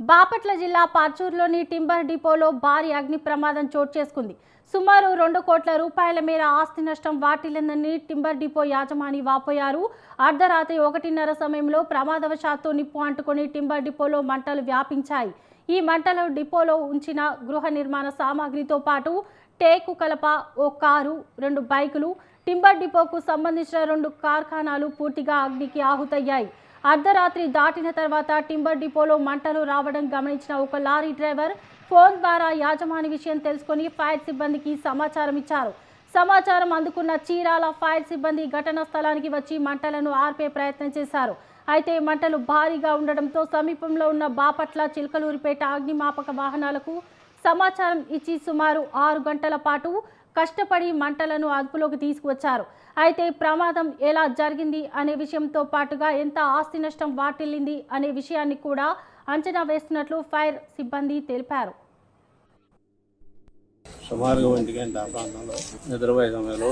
బాపట్ల జిల్లా పార్చూరులోని టింబర్ డిపోలో భారీ అగ్ని ప్రమాదం చోటు చేసుకుంది. సుమారు రెండు కోట్ల రూపాయల మేర ఆస్తి నష్టం వాటిల్లిందని టింబర్ డిపో యాజమాని వాపోయారు. అర్ధరాత్రి ఒకటిన్నర సమయంలో ప్రమాదవశాత్తు నిప్పు అంటుకొని టింబర్ డిపోలో మంటలు వ్యాపించాయి. ఈ మంటలు డిపోలో ఉంచిన గృహ నిర్మాణ సామాగ్రితో పాటు టేకు కలప ఓ కారు రెండు బైకులు టింబర్ డిపోకు సంబంధించిన రెండు కార్ఖానాలు పూర్తిగా అగ్నికి ఆహుతయ్యాయి. అర్ధరాత్రి దాటిన తర్వాత టింబర్ డిపోలో మంటలు రావడం గమనించిన ఒక లారీ డ్రైవర్ ఫోన్ ద్వారా యాజమాని విషయం తెలుసుకొని ఫైర్ సిబ్బందికి సమాచారం ఇచ్చారు. సమాచారం అందుకున్న చీరాల ఫైర్ సిబ్బంది ఘటనా స్థలానికి వచ్చి మంటలను ఆర్పే ప్రయత్నం చేశారు. అయితే మంటలు భారీగా ఉండడంతో సమీపంలో ఉన్న బాపట్ల చిలకలూరిపేట అగ్నిమాపక వాహనాలకు సమాచారం ఇచ్చి సుమారు ఆరు గంటల పాటు కష్టపడి మంటలను అదుపులోకి తీసుకువచ్చారు. అయితే ప్రమాదం ఎలా జరిగింది అనే విషయంతో పాటుగా ఎంత ఆస్తి నష్టం వాటిల్లింది అనే విషయాన్ని కూడా అంచనా వేస్తున్నట్లు ఫైర్ సిబ్బంది తెలిపారు. సుమారుగా ఒంటి గంట ఆ ప్రాంతంలో నిద్రపోయే సమయంలో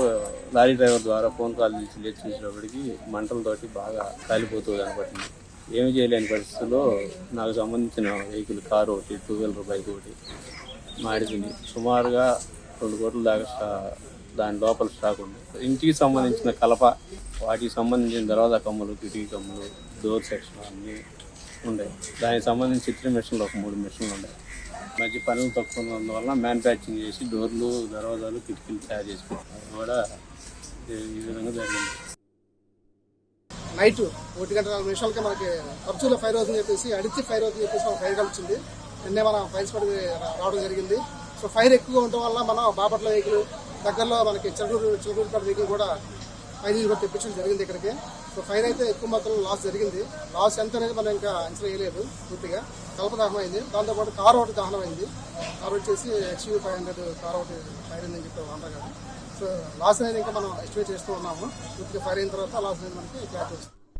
లారీ డ్రైవర్ ద్వారా ఫోన్ కాల్ చేసి లేచి మంటలతోటి బాగా కాలిపోతూ కనపడింది ఏమి చేయలేని పరిస్థితుల్లో నాకు సంబంధించిన వెహికల్ కారు ఒకటి టూ వీలర్ బైక్ ఒకటి మాడిపోయింది సుమారుగా రెండు కోట్ల దాకా దాని లోపల స్టాక్ ఉంది. ఇంటికి సంబంధించిన కలప వాటికి సంబంధించిన దర్వాజా కమ్ములు కిటికీ కమ్ములు డోర్ సెక్షన్ అన్నీ ఉండే. దానికి సంబంధించి చిత్ర మిషన్లు ఒక మూడు మిషన్లు ఉండే. మధ్య పనులు తక్కువ ఉన్నందువల్ల మ్యానుఫ్యాక్చరింగ్ చేసి డోర్లు దర్వాజాలు కిటికీలు తయారు చేసి కూడా ఈ- విధంగా జరిగింది. నైట్ ఒకటి గంట నాలుగు నిమిషాలకి మనకి ఖర్చులో ఫైర్ అవుతుంది చెప్పేసి అడిచి ఫైర్ అవుతుంది చెప్పేసి మనకు ఫైర్ కలిసింది నిన్నే మనం ఫైర్స్ పడి రావడం జరిగింది. సో ఫైర్ ఎక్కువగా ఉండటం వల్ల మనం బాపట్ల వెహికల్ దగ్గరలో మనకి చిలకూరు చిలకూరుపేట వెహికల్ కూడా ఫైర్ కూడా తెప్పించడం జరిగింది ఇక్కడికి. సో ఫైర్ అయితే ఎక్కువ మొత్తంలో లాస్ జరిగింది. లాస్ ఎంత అనేది మనం ఇంకా అంచనా వేయలేదు పూర్తిగా. కలప దహనం అయింది దాంతోపాటు కారు ఒకటి దహనం అయింది కారు వచ్చేసి హెచ్యూ ఫైవ్ హండ్రెడ్ కారు ఒకటి ఫైర్ అయిందని చెప్పి అంటారు కదా. సో లాస్ అనేది ఇంకా మనం ఎస్టిమేట్ చేస్తూ ఉన్నాము. పూర్తిగా ఫైర్ అయిన తర్వాత లాస్ అనేది మనకి క్లారిటీ వస్తుంది.